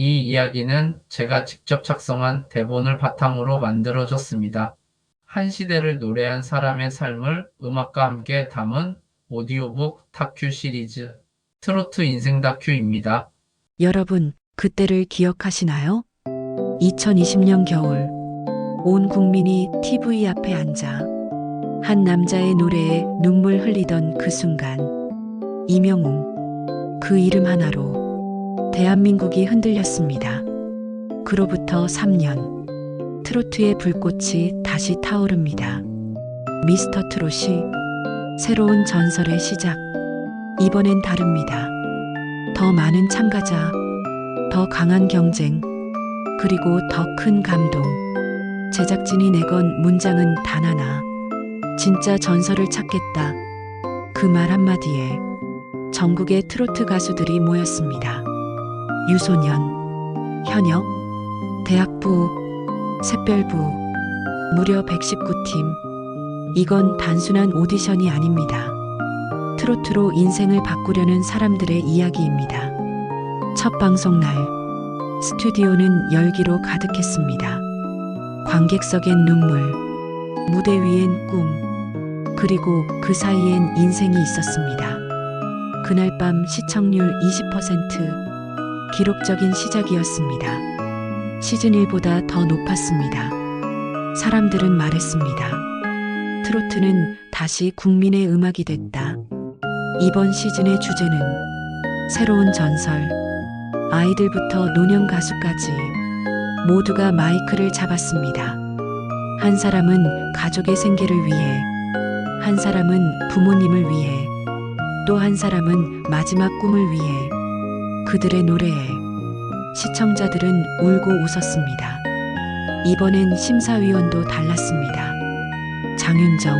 이 이야기는 제가 직접 작성한 대본을 바탕으로 만들어졌습니다. 한 시대를 노래한 사람의 삶을 음악과 함께 담은 오디오북 다큐 시리즈 트로트 인생 다큐입니다. 여러분, 그때를 기억하시나요? 2020년 겨울, 온 국민이 TV 앞에 앉아 한 남자의 노래에 눈물 흘리던 그 순간, 이명웅, 그 이름 하나로 대한민국이 흔들렸습니다. 그로부터 3년, 트로트의 불꽃이 다시 타오릅니다. 미스터 트롯이 새로운 전설의 시작. 이번엔 다릅니다. 더 많은 참가자, 더 강한 경쟁, 그리고 더 큰 감동. 제작진이 내건 문장은 단 하나. 진짜 전설을 찾겠다. 그 말 한마디에 전국의 트로트 가수들이 모였습니다. 유소년, 현역, 대학부, 샛별부, 무려 119팀. 이건 단순한 오디션이 아닙니다. 트로트로 인생을 바꾸려는 사람들의 이야기입니다. 첫 방송 날, 스튜디오는 열기로 가득했습니다. 관객석엔 눈물, 무대 위엔 꿈, 그리고 그 사이엔 인생이 있었습니다. 그날 밤 시청률 20%, 기록적인 시작이었습니다. 시즌 1보다 더 높았습니다. 사람들은 말했습니다. 트로트는 다시 국민의 음악이 됐다. 이번 시즌의 주제는 새로운 전설, 아이들부터 노년 가수까지 모두가 마이크를 잡았습니다. 한 사람은 가족의 생계를 위해, 한 사람은 부모님을 위해, 또 한 사람은 마지막 꿈을 위해 그들의 노래에 시청자들은 울고 웃었습니다. 이번엔 심사위원도 달랐습니다. 장윤정,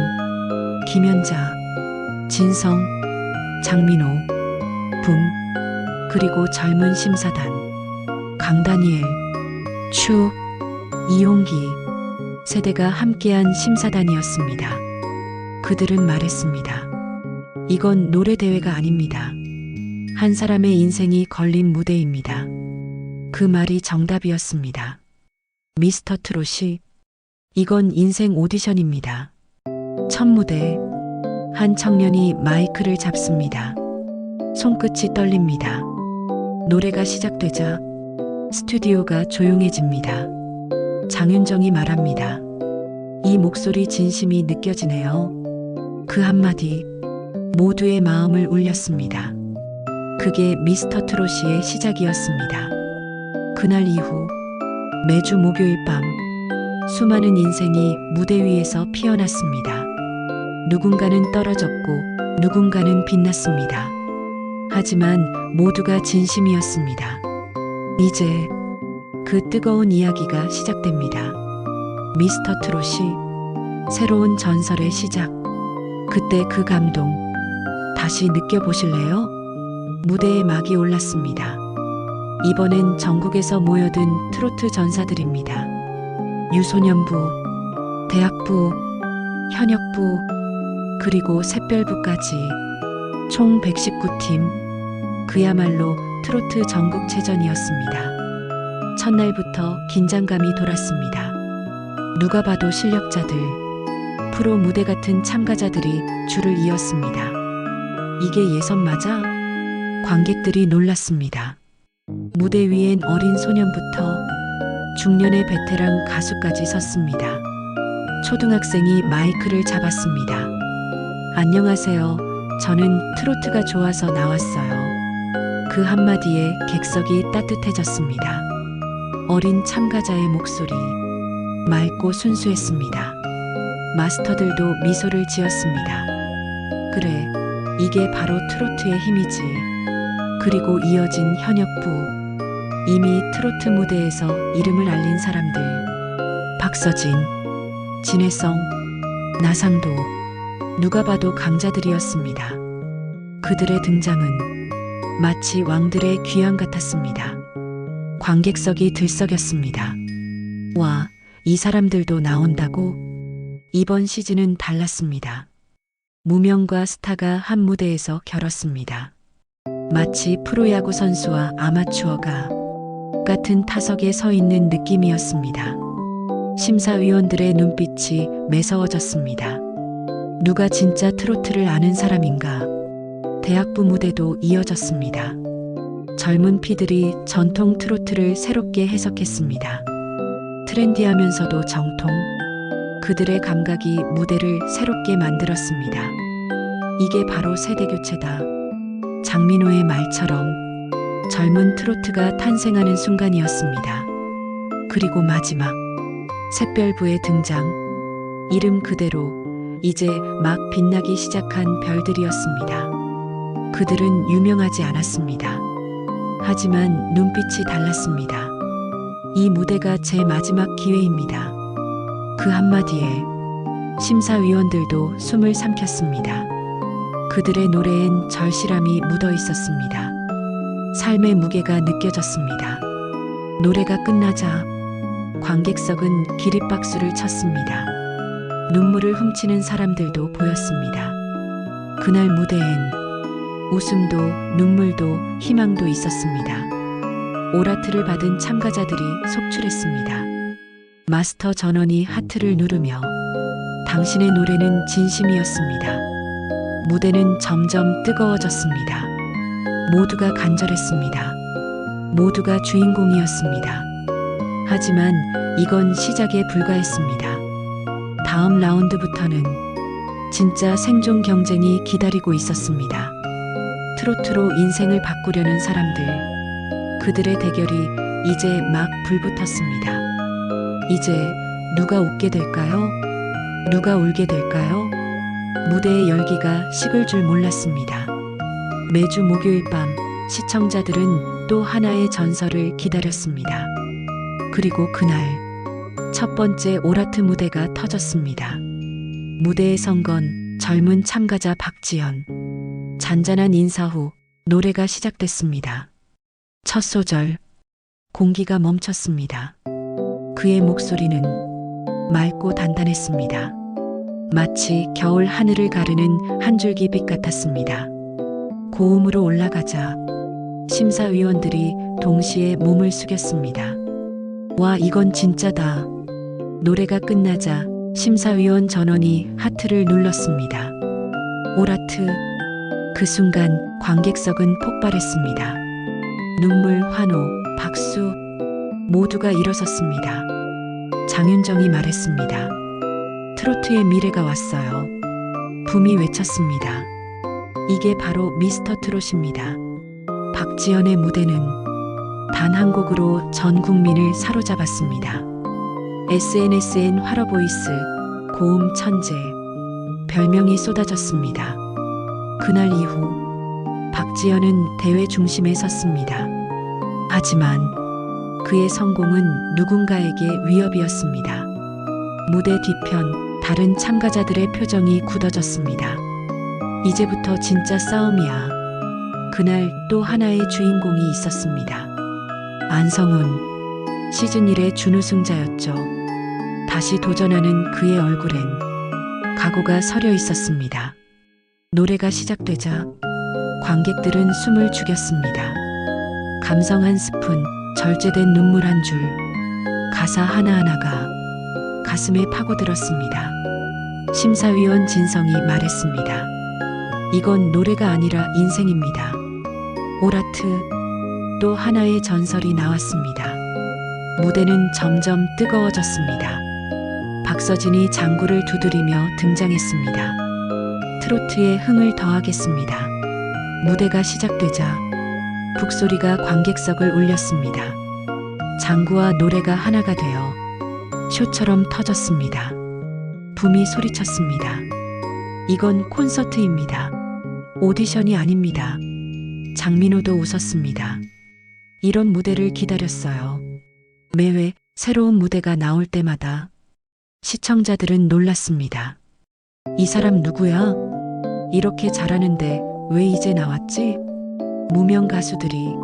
김연자, 진성, 장민호, 붐, 그리고 젊은 심사단, 강다니엘, 추, 이용기, 세대가 함께한 심사단이었습니다. 그들은 말했습니다. 이건 노래 대회가 아닙니다. 한 사람의 인생이 걸린 무대입니다. 그 말이 정답이었습니다. 미스터 트롯이 이건 인생 오디션입니다. 첫 무대 한 청년이 마이크를 잡습니다. 손끝이 떨립니다. 노래가 시작되자 스튜디오가 조용해집니다. 장윤정이 말합니다. 이 목소리 진심이 느껴지네요. 그 한마디 모두의 마음을 울렸습니다. 그게 미스터 트롯이의 시작이었습니다. 그날 이후 매주 목요일 밤 수많은 인생이 무대 위에서 피어났습니다. 누군가는 떨어졌고 누군가는 빛났습니다. 하지만 모두가 진심이었습니다. 이제 그 뜨거운 이야기가 시작됩니다. 미스터 트롯이 새로운 전설의 시작. 그때 그 감동 다시 느껴보실래요? 무대에 막이 올랐습니다. 이번엔 전국에서 모여든 트로트 전사들입니다. 유소년부, 대학부, 현역부, 그리고 샛별부까지 총 119팀. 그야말로 트로트 전국체전이었습니다. 첫날부터 긴장감이 돌았습니다. 누가 봐도 실력자들, 프로 무대 같은 참가자들이 줄을 이었습니다. 이게 예선 맞아? 관객들이 놀랐습니다. 무대 위엔 어린 소년부터 중년의 베테랑 가수까지 섰습니다. 초등학생이 마이크를 잡았습니다. 안녕하세요. 저는 트로트가 좋아서 나왔어요. 그 한마디에 객석이 따뜻해졌습니다. 어린 참가자의 목소리, 맑고 순수했습니다. 마스터들도 미소를 지었습니다. 그래, 이게 바로 트로트의 힘이지. 그리고 이어진 현역부. 이미 트로트 무대에서 이름을 알린 사람들. 박서진, 진혜성, 나상도. 누가 봐도 강자들이었습니다. 그들의 등장은 마치 왕들의 귀양 같았습니다. 관객석이 들썩였습니다. 와, 이 사람들도 나온다고? 이번 시즌은 달랐습니다. 무명과 스타가 한 무대에서 겨뤘습니다. 마치 프로야구 선수와 아마추어가 같은 타석에 서 있는 느낌이었습니다. 심사위원들의 눈빛이 매서워졌습니다. 누가 진짜 트로트를 아는 사람인가? 대학부 무대도 이어졌습니다. 젊은 피들이 전통 트로트를 새롭게 해석했습니다. 트렌디하면서도 정통, 그들의 감각이 무대를 새롭게 만들었습니다. 이게 바로 세대 교체다. 장민호의 말처럼 젊은 트로트가 탄생하는 순간이었습니다. 그리고 마지막, 샛별부의 등장, 이름 그대로 이제 막 빛나기 시작한 별들이었습니다. 그들은 유명하지 않았습니다. 하지만 눈빛이 달랐습니다. 이 무대가 제 마지막 기회입니다. 그 한마디에 심사위원들도 숨을 삼켰습니다. 그들의 노래엔 절실함이 묻어 있었습니다. 삶의 무게가 느껴졌습니다. 노래가 끝나자 관객석은 기립박수를 쳤습니다. 눈물을 훔치는 사람들도 보였습니다. 그날 무대엔 웃음도 눈물도 희망도 있었습니다. 오라트를 받은 참가자들이 속출했습니다. 마스터 전원이 하트를 누르며 당신의 노래는 진심이었습니다. 무대는 점점 뜨거워졌습니다. 모두가 간절했습니다. 모두가 주인공이었습니다. 하지만 이건 시작에 불과했습니다. 다음 라운드부터는 진짜 생존 경쟁이 기다리고 있었습니다. 트로트로 인생을 바꾸려는 사람들, 그들의 대결이 이제 막 불붙었습니다. 이제 누가 웃게 될까요? 누가 울게 될까요? 무대의 열기가 식을 줄 몰랐습니다. 매주 목요일 밤 시청자들은 또 하나의 전설을 기다렸습니다. 그리고 그날 첫 번째 오라트 무대가 터졌습니다. 무대에 선 건 젊은 참가자 박지연. 잔잔한 인사 후 노래가 시작됐습니다. 첫 소절, 공기가 멈췄습니다. 그의 목소리는 맑고 단단했습니다. 마치 겨울 하늘을 가르는 한 줄기 빛 같았습니다. 고음으로 올라가자 심사위원들이 동시에 몸을 숙였습니다. 와, 이건 진짜다. 노래가 끝나자 심사위원 전원이 하트를 눌렀습니다. 오라트. 그 순간 관객석은 폭발했습니다. 눈물, 환호, 박수. 모두가 일어섰습니다. 장윤정이 말했습니다. 트로트의 미래가 왔어요. 붐이 외쳤습니다. 이게 바로 미스터 트롯입니다. 박지연의 무대는 단 한 곡으로 전 국민을 사로잡았습니다. SNS엔 화러보이스, 고음 천재, 별명이 쏟아졌습니다. 그날 이후 박지연은 대회 중심에 섰습니다. 하지만 그의 성공은 누군가에게 위협이었습니다. 무대 뒤편 다른 참가자들의 표정이 굳어졌습니다. 이제부터 진짜 싸움이야. 그날 또 하나의 주인공이 있었습니다. 안성훈, 시즌 1의 준우승자였죠. 다시 도전하는 그의 얼굴엔 각오가 서려 있었습니다. 노래가 시작되자 관객들은 숨을 죽였습니다. 감성 한 스푼, 절제된 눈물 한 줄, 가사 하나하나가 가슴에 파고들었습니다. 심사위원 진성이 말했습니다. 이건 노래가 아니라 인생입니다. 오라트, 또 하나의 전설이 나왔습니다. 무대는 점점 뜨거워졌습니다. 박서진이 장구를 두드리며 등장했습니다. 트로트에 흥을 더하겠습니다. 무대가 시작되자 북소리가 관객석을 울렸습니다. 장구와 노래가 하나가 되어 쇼처럼 터졌습니다. 붐이 소리쳤습니다. 이건 콘서트입니다. 오디션이 아닙니다. 장민호도 웃었습니다. 이런 무대를 기다렸어요. 매회 새로운 무대가 나올 때마다 시청자들은 놀랐습니다. 이 사람 누구야? 이렇게 잘하는데 왜 이제 나왔지? 무명 가수들이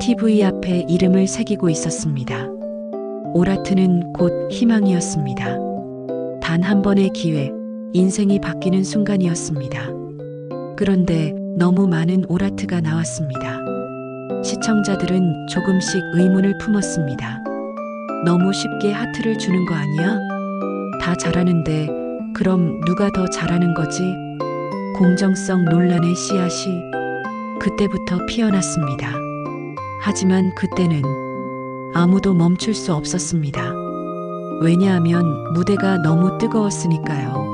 TV 앞에 이름을 새기고 있었습니다. 오라트는 곧 희망이었습니다. 단 한 번의 기회, 인생이 바뀌는 순간이었습니다. 그런데 너무 많은 오라트가 나왔습니다. 시청자들은 조금씩 의문을 품었습니다. 너무 쉽게 하트를 주는 거 아니야? 다 잘하는데 그럼 누가 더 잘하는 거지? 공정성 논란의 씨앗이 그때부터 피어났습니다. 하지만 그때는 아무도 멈출 수 없었습니다. 왜냐하면 무대가 너무 뜨거웠으니까요.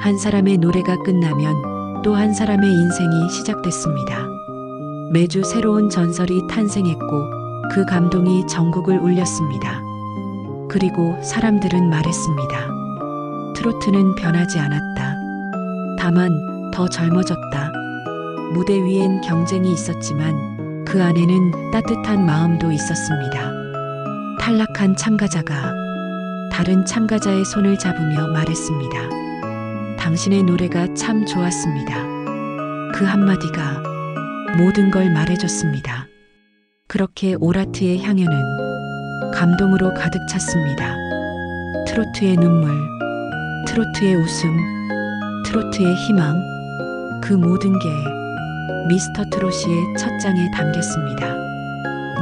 한 사람의 노래가 끝나면 또 한 사람의 인생이 시작됐습니다. 매주 새로운 전설이 탄생했고 그 감동이 전국을 울렸습니다. 그리고 사람들은 말했습니다. 트로트는 변하지 않았다. 다만 더 젊어졌다. 무대 위엔 경쟁이 있었지만 그 안에는 따뜻한 마음도 있었습니다. 탈락한 참가자가 다른 참가자의 손을 잡으며 말했습니다. 당신의 노래가 참 좋았습니다. 그 한마디가 모든 걸 말해줬습니다. 그렇게 오라트의 향연은 감동으로 가득 찼습니다. 트로트의 눈물, 트로트의 웃음, 트로트의 희망, 그 모든 게 미스터 트롯이의 첫 장에 담겼습니다.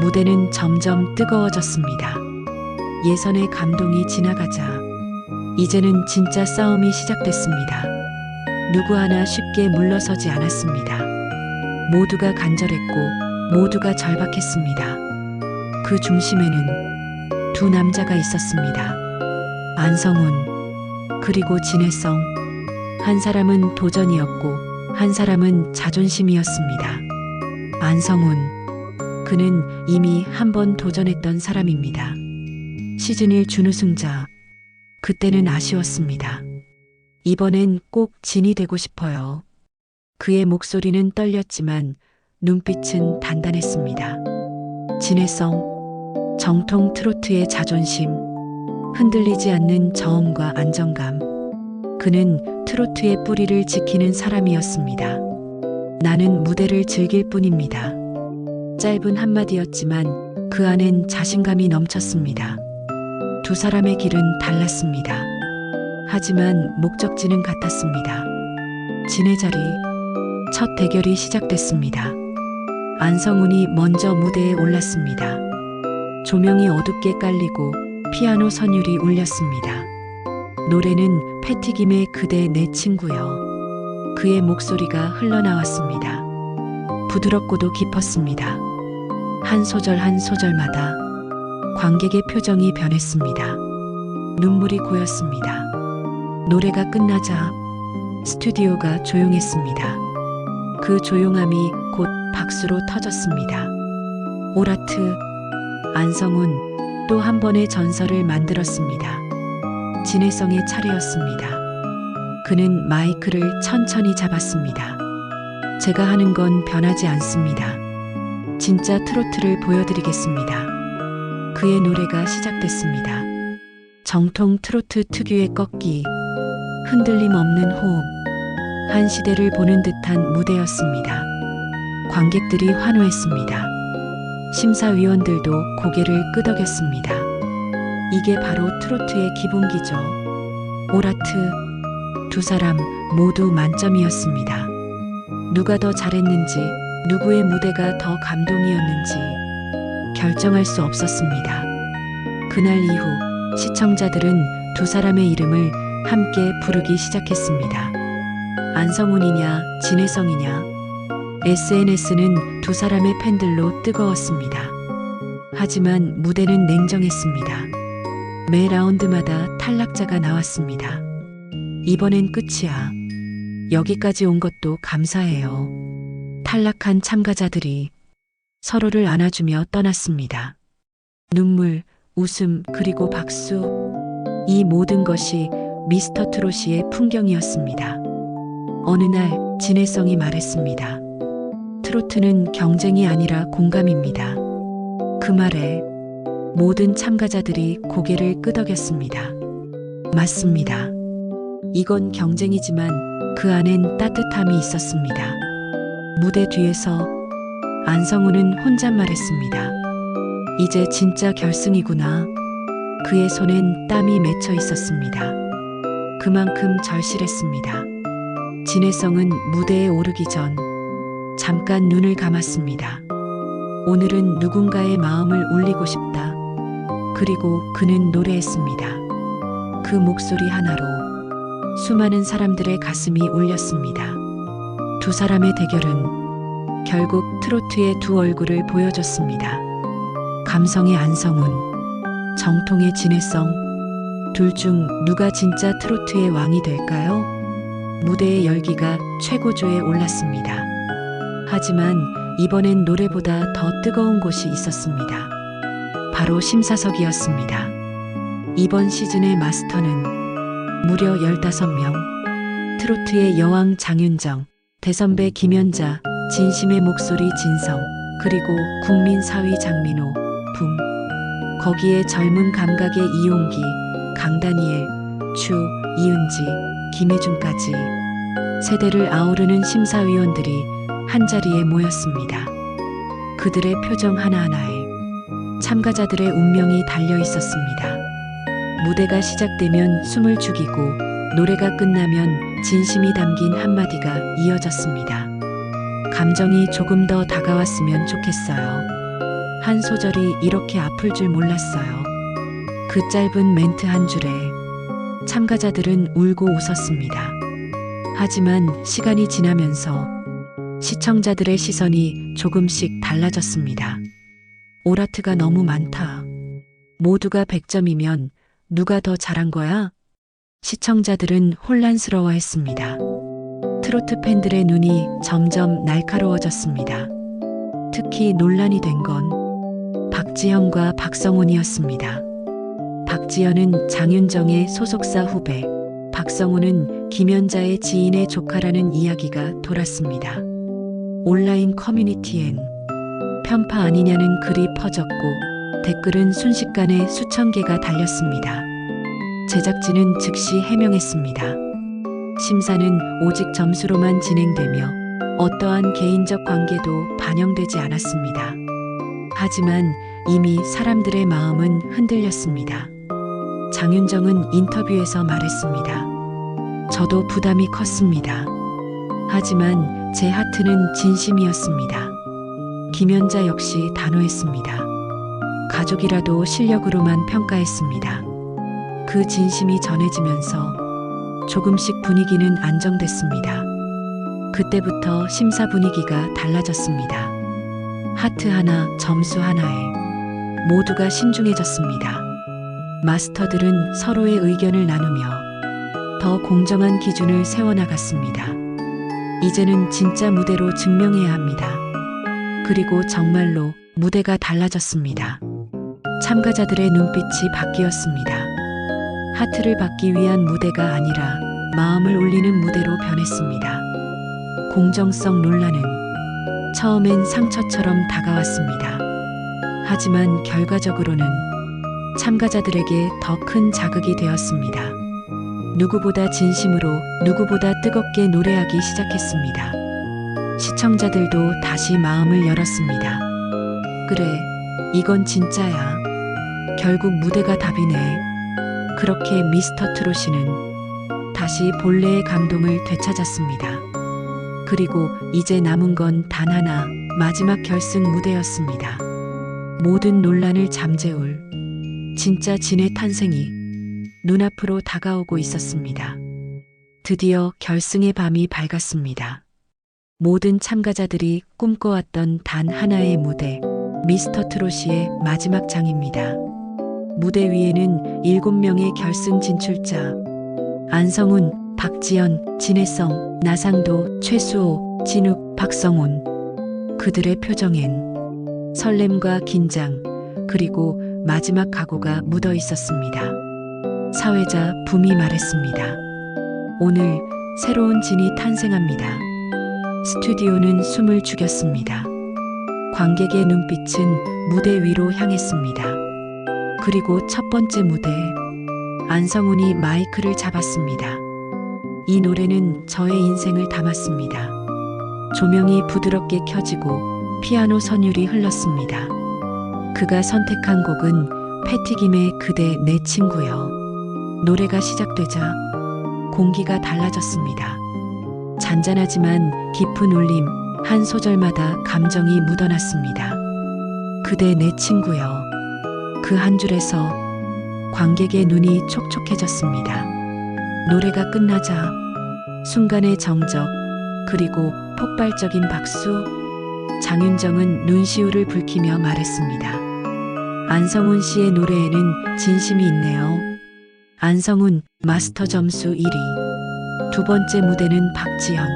무대는 점점 뜨거워졌습니다. 예선의 감동이 지나가자 이제는 진짜 싸움이 시작됐습니다. 누구 하나 쉽게 물러서지 않았습니다. 모두가 간절했고 모두가 절박했습니다. 그 중심에는 두 남자가 있었습니다. 안성훈 그리고 진해성 한 사람은 도전이었고 한 사람은 자존심이었습니다. 안성훈 그는 이미 한 번 도전했던 사람입니다. 시즌 1 준우승자 그때는 아쉬웠습니다. 이번엔 꼭 진이 되고 싶어요. 그의 목소리는 떨렸지만 눈빛은 단단했습니다. 진해성, 정통 트로트의 자존심, 흔들리지 않는 저음과 안정감. 그는 트로트의 뿌리를 지키는 사람이었습니다. 나는 무대를 즐길 뿐입니다. 짧은 한마디였지만 그 안엔 자신감이 넘쳤습니다. 두 사람의 길은 달랐습니다. 하지만 목적지는 같았습니다. 진의 자리, 첫 대결이 시작됐습니다. 안성훈이 먼저 무대에 올랐습니다. 조명이 어둡게 깔리고 피아노 선율이 울렸습니다. 노래는 패티김의 그대 내 친구여. 그의 목소리가 흘러나왔습니다. 부드럽고도 깊었습니다. 한 소절 한 소절마다 관객의 표정이 변했습니다. 눈물이 고였습니다. 노래가 끝나자 스튜디오가 조용했습니다. 그 조용함이 곧 박수로 터졌습니다. 오라트, 안성훈 또 한 번의 전설을 만들었습니다. 진해성의 차례였습니다. 그는 마이크를 천천히 잡았습니다. 제가 하는 건 변하지 않습니다. 진짜 트로트를 보여드리겠습니다. 그의 노래가 시작됐습니다. 정통 트로트 특유의 꺾기, 흔들림 없는 호흡, 한 시대를 보는 듯한 무대였습니다. 관객들이 환호했습니다. 심사위원들도 고개를 끄덕였습니다. 이게 바로 트로트의 기본기죠. 오라트, 두 사람 모두 만점이었습니다. 누가 더 잘했는지, 누구의 무대가 더 감동이었는지 결정할 수 없었습니다. 그날 이후 시청자들은 두 사람의 이름을 함께 부르기 시작했습니다. 안성훈이냐, 진해성이냐. SNS는 두 사람의 팬들로 뜨거웠습니다. 하지만 무대는 냉정했습니다. 매 라운드마다 탈락자가 나왔습니다. 이번엔 끝이야. 여기까지 온 것도 감사해요. 탈락한 참가자들이 서로를 안아주며 떠났습니다. 눈물, 웃음, 그리고 박수. 이 모든 것이 미스터 트롯이의 풍경이었습니다. 어느 날 진해성이 말했습니다. 트로트는 경쟁이 아니라 공감입니다. 그 말에 모든 참가자들이 고개를 끄덕였습니다. 맞습니다. 이건 경쟁이지만 그 안엔 따뜻함이 있었습니다. 무대 뒤에서 안성우는 혼잣말했습니다. 이제 진짜 결승이구나. 그의 손엔 땀이 맺혀 있었습니다. 그만큼 절실했습니다. 진해성은 무대에 오르기 전 잠깐 눈을 감았습니다. 오늘은 누군가의 마음을 울리고 싶다. 그리고 그는 노래했습니다. 그 목소리 하나로 수많은 사람들의 가슴이 울렸습니다. 두 사람의 대결은 결국 트로트의 두 얼굴을 보여줬습니다. 감성의 안성훈, 정통의 진해성, 둘 중 누가 진짜 트로트의 왕이 될까요? 무대의 열기가 최고조에 올랐습니다. 하지만 이번엔 노래보다 더 뜨거운 곳이 있었습니다. 바로 심사석이었습니다. 이번 시즌의 마스터는 무려 15명. 트로트의 여왕 장윤정, 대선배 김연자, 진심의 목소리 진성, 그리고 국민 사위 장민호, 붐. 거기에 젊은 감각의 이용기, 강다니엘, 추, 이은지, 김혜준까지 세대를 아우르는 심사위원들이 한자리에 모였습니다. 그들의 표정 하나하나에 참가자들의 운명이 달려 있었습니다. 무대가 시작되면 숨을 죽이고 노래가 끝나면 진심이 담긴 한마디가 이어졌습니다. 감정이 조금 더 다가왔으면 좋겠어요. 한 소절이 이렇게 아플 줄 몰랐어요. 그 짧은 멘트 한 줄에 참가자들은 울고 웃었습니다. 하지만 시간이 지나면서 시청자들의 시선이 조금씩 달라졌습니다. 오라트가 너무 많다. 모두가 100점이면 누가 더 잘한 거야? 시청자들은 혼란스러워 했습니다. 트로트 팬들의 눈이 점점 날카로워졌습니다. 특히 논란이 된 건 박지현과 박성훈이었습니다. 박지현은 장윤정의 소속사 후배, 박성훈은 김연자의 지인의 조카라는 이야기가 돌았습니다. 온라인 커뮤니티엔 편파 아니냐는 글이 퍼졌고 댓글은 순식간에 수천 개가 달렸습니다. 제작진은 즉시 해명했습니다. 심사는 오직 점수로만 진행되며 어떠한 개인적 관계도 반영되지 않았습니다. 하지만 이미 사람들의 마음은 흔들렸습니다. 장윤정은 인터뷰에서 말했습니다. 저도 부담이 컸습니다. 하지만 제 하트는 진심이었습니다. 김연자 역시 단호했습니다. 가족이라도 실력으로만 평가했습니다. 그 진심이 전해지면서 조금씩 분위기는 안정됐습니다. 그때부터 심사 분위기가 달라졌습니다. 하트 하나, 점수 하나에 모두가 신중해졌습니다. 마스터들은 서로의 의견을 나누며 더 공정한 기준을 세워나갔습니다. 이제는 진짜 무대로 증명해야 합니다. 그리고 정말로 무대가 달라졌습니다. 참가자들의 눈빛이 바뀌었습니다. 하트를 받기 위한 무대가 아니라 마음을 울리는 무대로 변했습니다. 공정성 논란은 처음엔 상처처럼 다가왔습니다. 하지만 결과적으로는 참가자들에게 더 큰 자극이 되었습니다. 누구보다 진심으로 누구보다 뜨겁게 노래하기 시작했습니다. 시청자들도 다시 마음을 열었습니다. 그래, 이건 진짜야. 결국 무대가 답이네. 그렇게 미스터 트롯이는 다시 본래의 감동을 되찾았습니다. 그리고 이제 남은 건 단 하나, 마지막 결승 무대였습니다. 모든 논란을 잠재울 진짜 진의 탄생이 눈앞으로 다가오고 있었습니다. 드디어 결승의 밤이 밝았습니다. 모든 참가자들이 꿈꿔왔던 단 하나의 무대, 미스터 트롯이의 마지막 장입니다. 무대 위에는 일곱 명의 결승 진출자, 안성훈, 박지연, 진혜성, 나상도, 최수호, 진욱, 박성훈. 그들의 표정엔 설렘과 긴장, 그리고 마지막 각오가 묻어 있었습니다. 사회자 붐이 말했습니다. 오늘 새로운 진이 탄생합니다. 스튜디오는 숨을 죽였습니다. 관객의 눈빛은 무대 위로 향했습니다. 그리고 첫 번째 무대, 안성훈이 마이크를 잡았습니다. 이 노래는 저의 인생을 담았습니다. 조명이 부드럽게 켜지고 피아노 선율이 흘렀습니다. 그가 선택한 곡은 패티김의 그대 내 친구요. 노래가 시작되자 공기가 달라졌습니다. 잔잔하지만 깊은 울림, 한 소절마다 감정이 묻어났습니다. 그대 내 친구여. 그 한 줄에서 관객의 눈이 촉촉해졌습니다. 노래가 끝나자 순간의 정적 그리고 폭발적인 박수 장윤정은 눈시울을 붉히며 말했습니다. 안성훈 씨의 노래에는 진심이 있네요. 안성훈 마스터 점수 1위. 두 번째 무대는 박지현.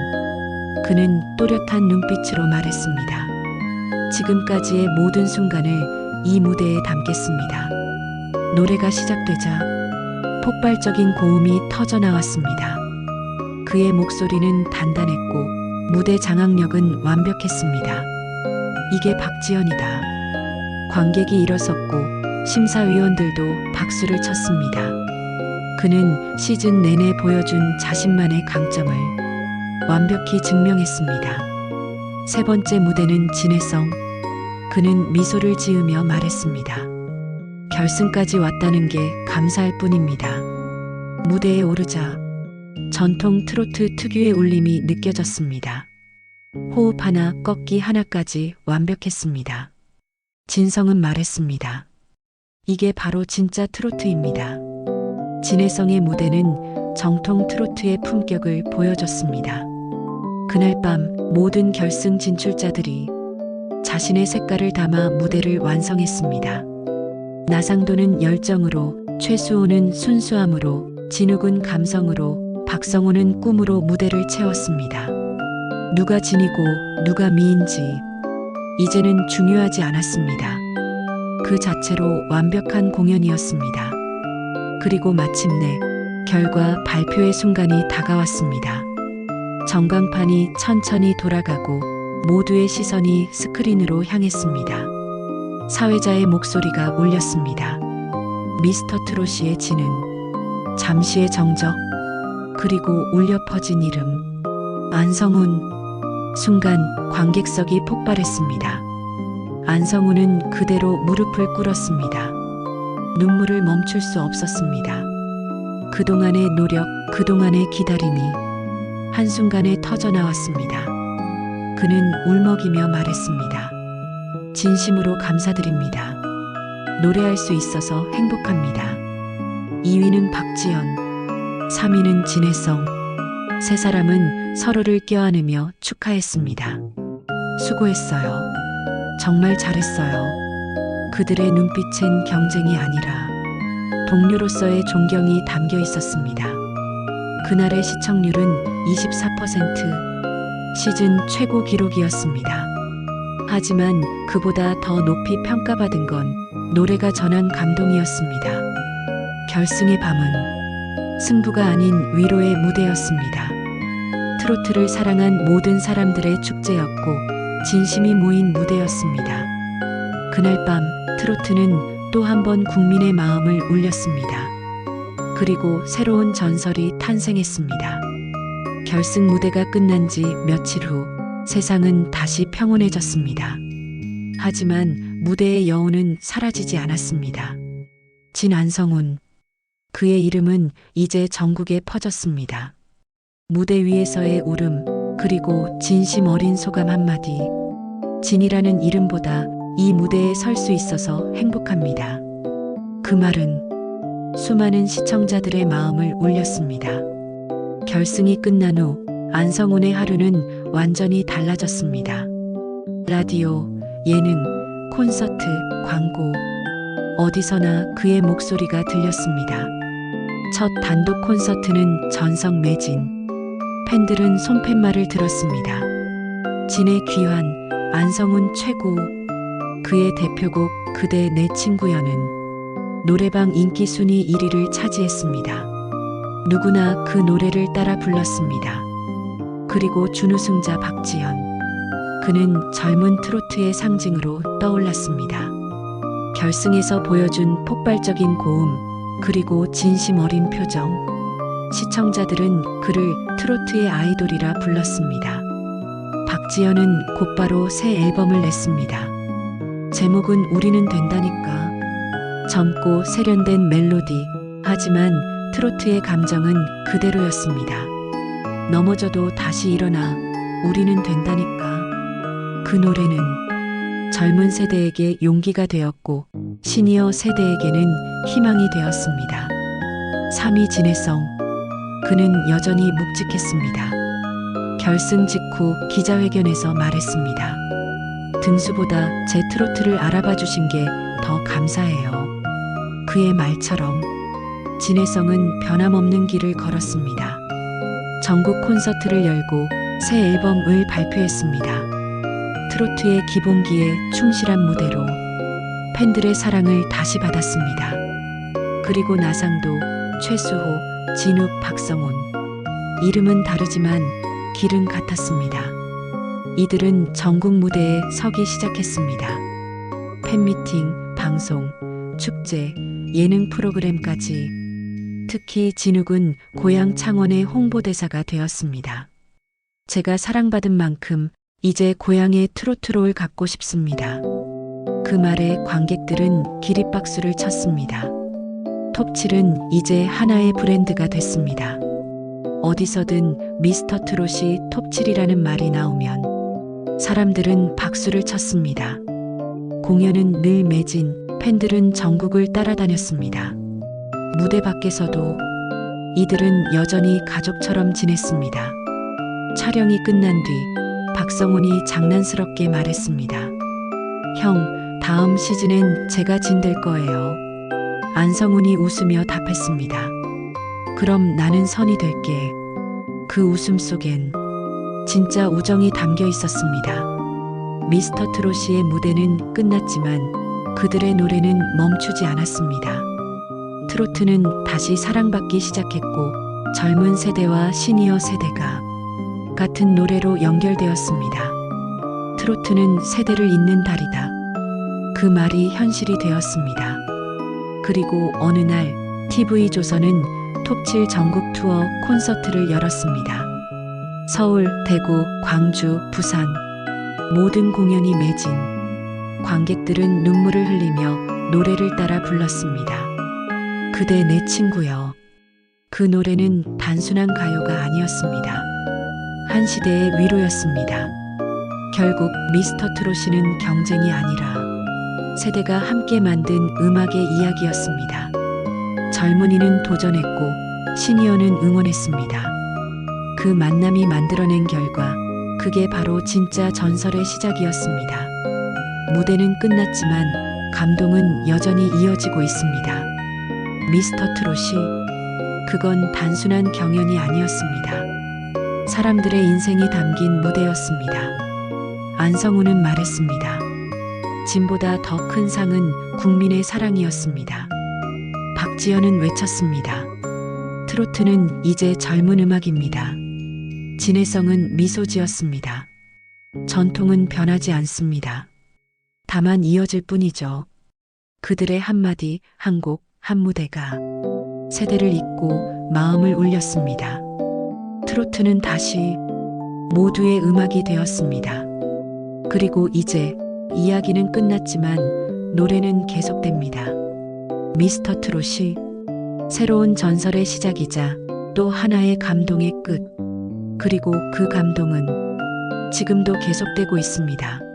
그는 또렷한 눈빛으로 말했습니다. 지금까지의 모든 순간을 이 무대에 담겠습니다. 노래가 시작되자 폭발적인 고음이 터져 나왔습니다. 그의 목소리는 단단했고 무대 장악력은 완벽했습니다. 이게 박지현이다. 관객이 일어섰고 심사위원들도 박수를 쳤습니다. 그는 시즌 내내 보여준 자신만의 강점을 완벽히 증명했습니다. 세 번째 무대는 진해성. 그는 미소를 지으며 말했습니다. 결승까지 왔다는 게 감사할 뿐입니다. 무대에 오르자 전통 트로트 특유의 울림이 느껴졌습니다. 호흡 하나, 꺾기 하나까지 완벽했습니다. 진성은 말했습니다. 이게 바로 진짜 트로트입니다. 진해성의 무대는 정통 트로트의 품격을 보여줬습니다. 그날 밤 모든 결승 진출자들이 자신의 색깔을 담아 무대를 완성했습니다. 나상도는 열정으로, 최수호는 순수함으로, 진욱은 감성으로, 박성호는 꿈으로 무대를 채웠습니다. 누가 진이고 누가 미인지 이제는 중요하지 않았습니다. 그 자체로 완벽한 공연이었습니다. 그리고 마침내 결과 발표의 순간이 다가왔습니다. 전광판이 천천히 돌아가고 모두의 시선이 스크린으로 향했습니다. 사회자의 목소리가 울렸습니다. 미스터 트롯이의 진은 잠시의 정적 그리고 울려 퍼진 이름 안성훈 순간 관객석이 폭발했습니다. 안성훈은 그대로 무릎을 꿇었습니다. 눈물을 멈출 수 없었습니다. 그동안의 노력, 그동안의 기다림이 한순간에 터져 나왔습니다. 그는 울먹이며 말했습니다. 진심으로 감사드립니다. 노래할 수 있어서 행복합니다. 2위는 박지연, 3위는 진혜성, 세 사람은 서로를 껴안으며 축하했습니다. 수고했어요. 정말 잘했어요. 그들의 눈빛은 경쟁이 아니라 동료로서의 존경이 담겨 있었습니다. 그날의 시청률은 24%, 시즌 최고 기록이었습니다. 하지만 그보다 더 높이 평가받은 건 노래가 전한 감동이었습니다. 결승의 밤은 승부가 아닌 위로의 무대였습니다. 트로트를 사랑한 모든 사람들의 축제였고 진심이 모인 무대였습니다. 그날 밤 트로트는 또 한 번 국민의 마음을 울렸습니다. 그리고 새로운 전설이 탄생했습니다. 결승 무대가 끝난 지 며칠 후 세상은 다시 평온해졌습니다. 하지만 무대의 여운은 사라지지 않았습니다. 진안성훈. 그의 이름은 이제 전국에 퍼졌습니다. 무대 위에서의 울음, 그리고 진심 어린 소감 한마디. 진이라는 이름보다 이 무대에 설 수 있어서 행복합니다. 그 말은 수많은 시청자들의 마음을 울렸습니다. 결승이 끝난 후 안성훈의 하루는 완전히 달라졌습니다. 라디오, 예능, 콘서트, 광고, 어디서나 그의 목소리가 들렸습니다. 첫 단독 콘서트는 전성 매진. 팬들은 손팻말을 들었습니다. 진의 귀환, 안성훈 최고. 그의 대표곡 그대 내 친구여는 노래방 인기 순위 1위를 차지했습니다. 누구나 그 노래를 따라 불렀습니다. 그리고 준우승자 박지현. 그는 젊은 트로트의 상징으로 떠올랐습니다. 결승에서 보여준 폭발적인 고음, 그리고 진심 어린 표정. 시청자들은 그를 트로트의 아이돌이라 불렀습니다. 박지현은 곧바로 새 앨범을 냈습니다. 제목은 우리는 된다니까. 젊고 세련된 멜로디. 하지만 트로트의 감정은 그대로였습니다. 넘어져도 다시 일어나 우리는 된다니까. 그 노래는 젊은 세대에게 용기가 되었고 시니어 세대에게는 희망이 되었습니다. 3위 진해성. 그는 여전히 묵직했습니다. 결승 직후 기자회견에서 말했습니다. 등수보다 제 트로트를 알아봐 주신 게 더 감사해요. 그의 말처럼 진해성은 변함없는 길을 걸었습니다. 전국 콘서트를 열고 새 앨범을 발표했습니다. 트로트의 기본기에 충실한 무대로 팬들의 사랑을 다시 받았습니다. 그리고 나상도, 최수호, 진욱, 박성훈. 이름은 다르지만 길은 같았습니다. 이들은 전국 무대에 서기 시작했습니다. 팬미팅, 방송, 축제, 예능 프로그램까지 특히 진욱은 고향 창원의 홍보대사가 되었습니다. 제가 사랑받은 만큼 이제 고향의 트로트롤 갖고 싶습니다. 그 말에 관객들은 기립박수를 쳤습니다. 톱7은 이제 하나의 브랜드가 됐습니다. 어디서든 미스터 트롯이 톱7이라는 말이 나오면 사람들은 박수를 쳤습니다. 공연은 늘 매진, 팬들은 전국을 따라다녔습니다. 무대 밖에서도 이들은 여전히 가족처럼 지냈습니다. 촬영이 끝난 뒤 박성훈이 장난스럽게 말했습니다. 형, 다음 시즌엔 제가 진될 거예요. 안성훈이 웃으며 답했습니다. 그럼 나는 선이 될게. 그 웃음 속엔 진짜 우정이 담겨 있었습니다. 미스터 트롯이의 무대는 끝났지만 그들의 노래는 멈추지 않았습니다. 트로트는 다시 사랑받기 시작했고 젊은 세대와 시니어 세대가 같은 노래로 연결되었습니다. 트로트는 세대를 잇는 달이다. 그 말이 현실이 되었습니다. 그리고 어느 날 TV조선은 톱7 전국 투어 콘서트를 열었습니다. 서울, 대구, 광주, 부산 모든 공연이 매진. 관객들은 눈물을 흘리며 노래를 따라 불렀습니다. 그대 내 친구여. 그 노래는 단순한 가요가 아니었습니다. 한 시대의 위로였습니다. 결국 미스터 트롯이는 경쟁이 아니라 세대가 함께 만든 음악의 이야기였습니다. 젊은이는 도전했고 시니어는 응원했습니다. 그 만남이 만들어낸 결과 그게 바로 진짜 전설의 시작이었습니다. 무대는 끝났지만 감동은 여전히 이어지고 있습니다. 미스터 트롯이 그건 단순한 경연이 아니었습니다. 사람들의 인생이 담긴 무대였습니다. 안성우는 말했습니다. 진보다 더 큰 상은 국민의 사랑이었습니다. 박지연은 외쳤습니다. 트로트는 이제 젊은 음악입니다. 진해성은 미소 지었습니다. 전통은 변하지 않습니다. 다만 이어질 뿐이죠. 그들의 한마디, 한 곡, 한 무대가 세대를 잇고 마음을 울렸습니다. 트로트는 다시 모두의 음악이 되었습니다. 그리고 이제 이야기는 끝났지만 노래는 계속됩니다. 미스터 트롯이 새로운 전설의 시작이자 또 하나의 감동의 끝. 그리고 그 감동은 지금도 계속되고 있습니다.